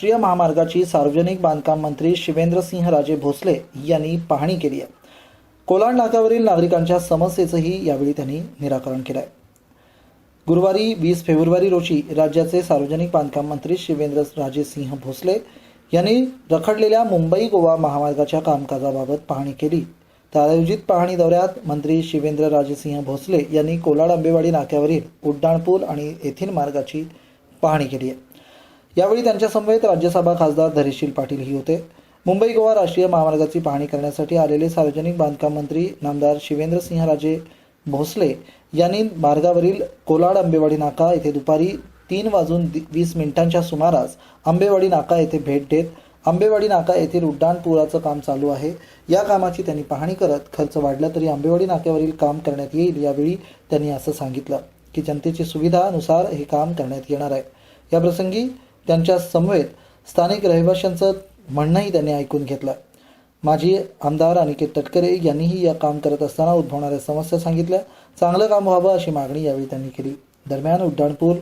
राष्ट्रीय महामार्गाची सार्वजनिक बांधकाम मंत्री शिवेंद्रसिंह राजे भोसले यांनी पाहणी केली आहे. कोलाड नाक्यावरील नागरिकांच्या समस्येचंही यावेळी त्यांनी निराकरण केलं आहे गुरुवारी वीस फेब्रुवारी रोजी राज्याचे सार्वजनिक बांधकाम मंत्री शिवेंद्र राजेसिंह भोसले यांनी रखडलेल्या मुंबई गोवा महामार्गाच्या कामकाजाबाबत पाहणी केली. तर आयोजित पाहणी दौऱ्यात मंत्री शिवेंद्र राजेसिंह भोसले यांनी कोलाड आंबेवाडी नाक्यावरील उड्डाणपूल आणि येथील मार्गाची पाहणी केली आहे. यावेळी त्यांच्या समवेत राज्यसभा खासदार धैर्यशील पाटीलही होते. मुंबई गोवा राष्ट्रीय महामार्गाची पाहणी करण्यासाठी आलेले सार्वजनिक बांधकाम मंत्री नामदार शिवेंद्रसिंह राजे भोसले यांनी मार्गावरील कोलाड आंबेवाडी नाका येथे दुपारी तीन वाजून वीस मिनिटांच्या सुमारास आंबेवाडी नाका येथे भेट देत आंबेवाडी नाका येथील उड्डाणपुराचं काम चालू आहे. या कामाची त्यांनी पाहणी करत खर्च वाढला तरी आंबेवाडी नाक्यावरील काम करण्यात येईल यावेळी त्यांनी असं सांगितलं की जनतेची सुविधानुसार हे काम करण्यात येणार आहे. याप्रसंगी त्यांच्या समवेत स्थानिक रहिवाशांचं म्हणणंही त्यांनी ऐकून घेतलं. माजी आमदार अनिकेत तटकरे यांनीही या काम करत असताना उद्भवणाऱ्या समस्या सांगितल्या. चांगलं काम व्हावं अशी मागणी यावेळी त्यांनी केली. दरम्यान उड्डाणपूल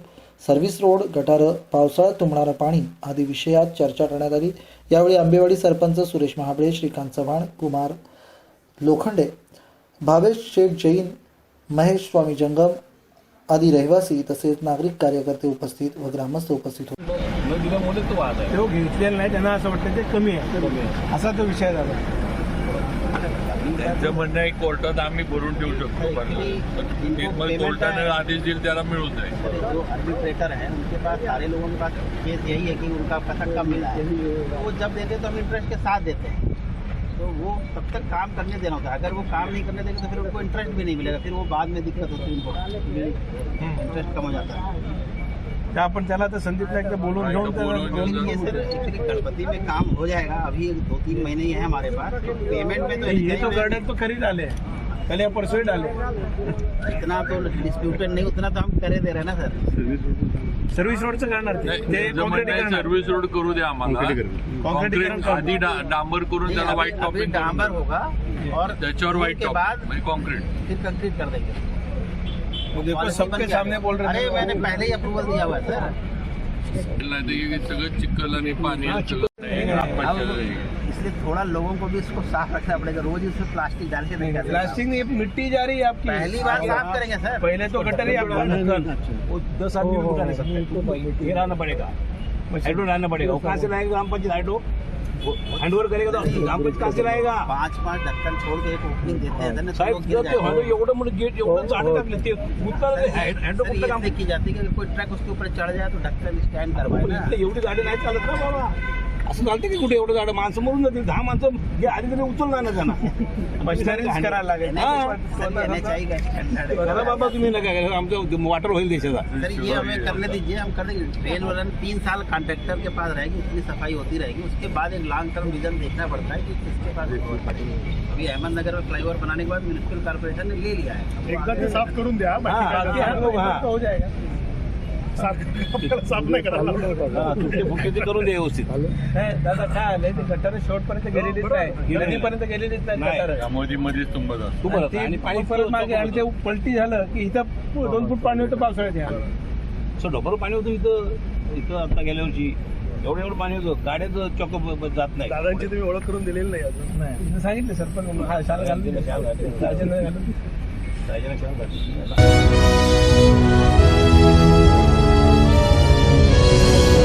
सर्व्हिस रोड गटारं पावसाळ्यात तुंबणारं पाणी आदी विषयात चर्चा करण्यात आली. यावेळी आंबेवाडी सरपंच सुरेश महाबळे श्रीकांत चव्हाण कुमार लोखंडे भावेश शेख जैन महेश स्वामी जंगम आदी रहिवासी तसेच नागरिक कार्यकर्ते उपस्थित व ग्रामस्थ उपस्थित होते. न दिल्यामुळे तो वाद आहे तो घेतलेला नाही त्यांना असं वाटतं ते कमी आहे असा तो विषय झाला त्यांचं म्हणणं आहे कोर्टात आम्ही भरून ठेवू शकतो पण कोर्टाने आदेश दिले त्याला मिळून जाईल. जो आर्बिट्रेटर है उनके पास सारे लोगों के पास केस यही है कि उनका पैसा कम मिला है। तो वो जब देते हैं तो हम इंटरेस्ट के साथ देते हैं। तो वो तब तक काम करने देना होता है। अगर वो काम नहीं करने देंगे तो फिर उनको इंटरेस्ट भी नहीं मिलेगा। फिर वो बाद में दिक्कत होती है उनको। इंटरेस्ट कम हो जाता है। तर आपण त्याला तर संदीपला एकदा बोलून घेऊन गणपति में काम हो जाएगा। अभी दो तीन महीने ही है हमारे पास। पेमेंट में तो ये तो गाड्या तो खरी डाले। कल या परसों ही डाले। इतना तो डिस्प्यूटेड नहीं उतना तो हम करे दे रहे हैं ना सर। सर्व्हिस रोडचं करणार ते. सर्व्हिस रोड करू द्या आम्हाला। कॉन्क्रीट करू. आधी डांबर करून त्याला व्हाईट टॉपिंग डांबर होगा और त्याच्यावर व्हाईट टॉप बाद म्हणजे कॉन्क्रीट फिर कंक्रीट कर देंगे। वो सबके सामने बोल रहे अरे मैंने पहले ही अप्रूवल दिया हुआ है सगळं चिखल आणि पाणी. इसलिए थोड़ा लोगों को भी इसको साफ़ रखना पड़ेगा रोज इसमें प्लास्टिक डाल के नहीं करना। प्लास्टिक नहीं मिट्टी जा रही है आपकी। पहली बार साफ़ करेंगे सर। पहले तो गटर ही आपका वो दस आदमी उठा नहीं सकते पड़ेगा। हाइड्रो लाना पड़ेगा। वो कहाँ से लाएगा? ग्राम पंचायत हाइड्रो हैंडओवर करेगा तो ग्राम पंचायत कहाँ से लाएगा पाँच पाँच ढक्कन छोड़ के एक ओपनिंग देते हैं ना तो साहेब जर ते। हॅलो एवढं मोठं गेट एवढं झाड टाकले ते गुंतलं हँडो सर कुठलं ये काम की जाती है कि कोई ट्रक उसके ऊपर चढ़ जाए तो ढक्कन स्टैंड करवाए ना। एवढी गाडी नाही चालत ना बाबा। असं चालते की कुठे एवढं गाडी माणसं मरून जातील. दहा माणसं जे आली तरी उचलणार ना. त्यांना करायला लागेल. हा. करा बाबा तुम्ही नका करा. आमचं वाटर होईल देशाचा. सर ये हमें करने दीजिए हम कर देंगे ट्रेन वरन तीन साल कॉन्ट्रैक्टर के पास रहेगी उसकी सफाई होती रहेगी. उसके बाद एक लॉन्ग टर्म विजन देखना पड़ता है कि किसके पास अभी अहमदनगर में फ्लाईओवर बनाने के बाद म्यूनिसिपल कॉर्पोरेशन ने ले लिया है। साफ करून द्या हा, हा, हा. हो जाएगा. साफ आपल्याला साफ नाही करायला हा, तुमचे भुके ते करून द्या व्यवस्थित नाही, दादा काय आलंय ते गटार शेवटपर्यंत गेलेलीच नाही नदीपर्यंत गेलेलीच नाही. गटार त्यामध्ये मध्येच तुंबत असतं. ते आणि पाणी परत मागे आणि ते पलटी झालं की इथं दोन फूट पाणी होतं पावसाळ्यात या. सर ढोबर पाणी होतं इथं इथं आता गेल्या वर्षी एवढं एवढं पाणी होतं गाड्याचं चॉक जात नाही दादांची तुम्ही ओळख करून दिलेली नाही अजून नाही सांगितलं सर पण हा शाळा घालून शाळा घालून. घालून राजाने शाळा घातली.